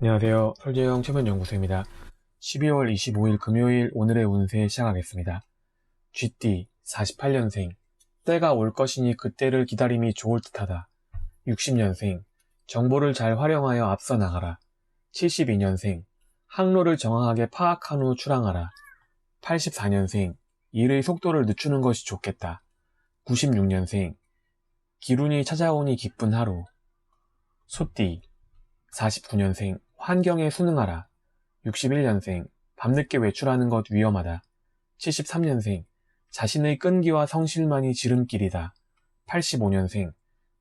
안녕하세요. 설재영 최면연구소입니다. 12월 25일 금요일 오늘의 운세 시작하겠습니다. 쥐띠 48년생 때가 올 것이니 그때를 기다림이 좋을 듯하다. 60년생 정보를 잘 활용하여 앞서 나가라. 72년생 항로를 정확하게 파악한 후 출항하라. 84년생 일의 속도를 늦추는 것이 좋겠다. 96년생 기운이 찾아오니 기쁜 하루. 소띠 49년생 환경에 순응하라. 61년생 밤늦게 외출하는 것 위험하다. 73년생 자신의 끈기와 성실만이 지름길이다. 85년생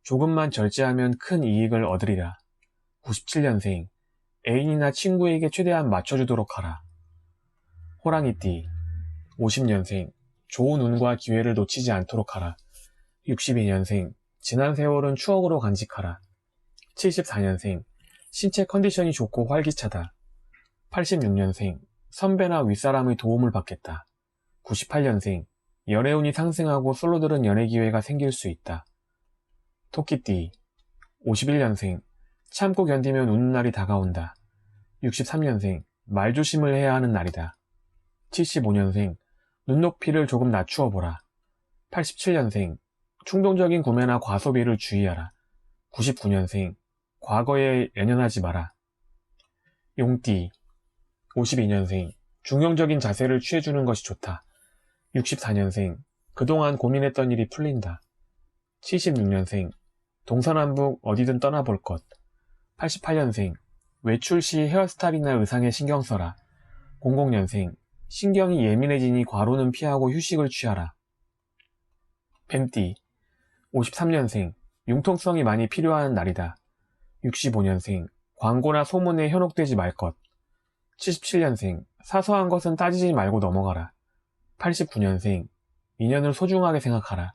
조금만 절제하면 큰 이익을 얻으리라. 97년생 애인이나 친구에게 최대한 맞춰주도록 하라. 호랑이띠 50년생 좋은 운과 기회를 놓치지 않도록 하라. 62년생 지난 세월은 추억으로 간직하라. 74년생 신체 컨디션이 좋고 활기차다. 86년생 선배나 윗사람의 도움을 받겠다. 98년생 연애운이 상승하고 솔로들은 연애 기회가 생길 수 있다. 토끼띠 51년생 참고 견디면 웃는 날이 다가온다. 63년생 말조심을 해야 하는 날이다. 75년생 눈높이를 조금 낮추어 보라. 87년생 충동적인 구매나 과소비를 주의하라. 99년생 과거에 연연하지 마라. 용띠 52년생 중용적인 자세를 취해주는 것이 좋다. 64년생 그동안 고민했던 일이 풀린다. 76년생 동서남북 어디든 떠나볼 것. 88년생 외출 시 헤어스타일이나 의상에 신경 써라. 00년생 신경이 예민해지니 과로는 피하고 휴식을 취하라. 뱀띠 53년생 융통성이 많이 필요한 날이다. 65년생 광고나 소문에 현혹되지 말 것. 77년생 사소한 것은 따지지 말고 넘어가라. 89년생 인연을 소중하게 생각하라.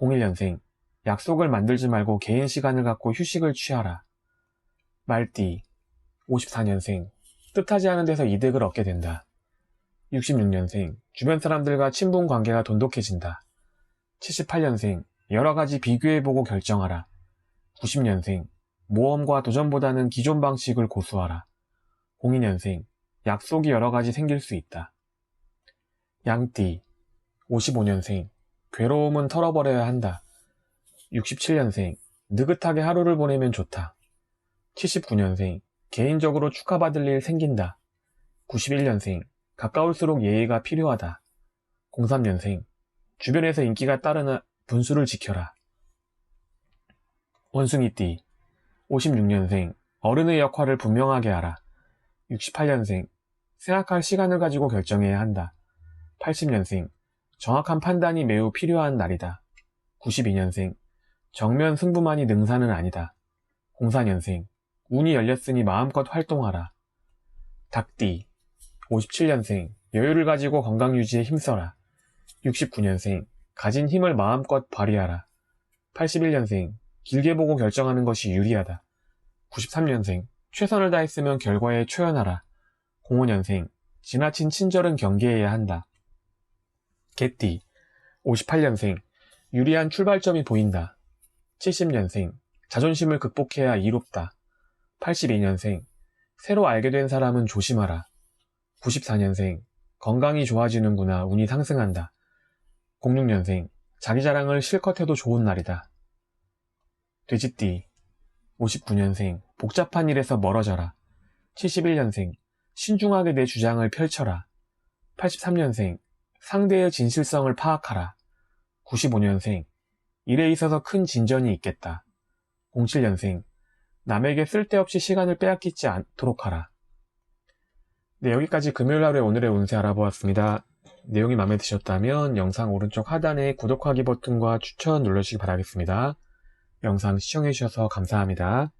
01년생 약속을 만들지 말고 개인 시간을 갖고 휴식을 취하라. 말띠 54년생 뜻하지 않은 데서 이득을 얻게 된다. 66년생 주변 사람들과 친분 관계가 돈독해진다. 78년생 여러 가지 비교해보고 결정하라. 90년생 모험과 도전보다는 기존 방식을 고수하라. 02년생 약속이 여러 가지 생길 수 있다. 양띠 55년생 괴로움은 털어버려야 한다. 67년생 느긋하게 하루를 보내면 좋다. 79년생 개인적으로 축하받을 일 생긴다. 91년생 가까울수록 예의가 필요하다. 03년생 주변에서 인기가 따르는 분수를 지켜라. 원숭이띠 56년생 어른의 역할을 분명하게 알아. 68년생 생각할 시간을 가지고 결정해야 한다. 80년생 정확한 판단이 매우 필요한 날이다. 92년생 정면 승부만이 능사는 아니다. 04년생 운이 열렸으니 마음껏 활동하라. 닭띠 57년생 여유를 가지고 건강 유지에 힘써라. 69년생 가진 힘을 마음껏 발휘하라. 81년생 길게 보고 결정하는 것이 유리하다. 93년생 최선을 다했으면 결과에 초연하라. 05년생 지나친 친절은 경계해야 한다. 개띠 58년생 유리한 출발점이 보인다. 70년생 자존심을 극복해야 이롭다. 82년생 새로 알게 된 사람은 조심하라. 94년생 건강이 좋아지는구나 운이 상승한다. 06년생 자기 자랑을 실컷 해도 좋은 날이다. 돼지띠 59년생 복잡한 일에서 멀어져라. 71년생 신중하게 내 주장을 펼쳐라. 83년생 상대의 진실성을 파악하라. 95년생 일에 있어서 큰 진전이 있겠다. 07년생 남에게 쓸데없이 시간을 빼앗기지 않도록 하라. 네, 여기까지 금요일 하루의 오늘의 운세 알아보았습니다. 내용이 마음에 드셨다면 영상 오른쪽 하단에 구독하기 버튼과 추천 눌러주시기 바라겠습니다. 영상 시청해주셔서 감사합니다.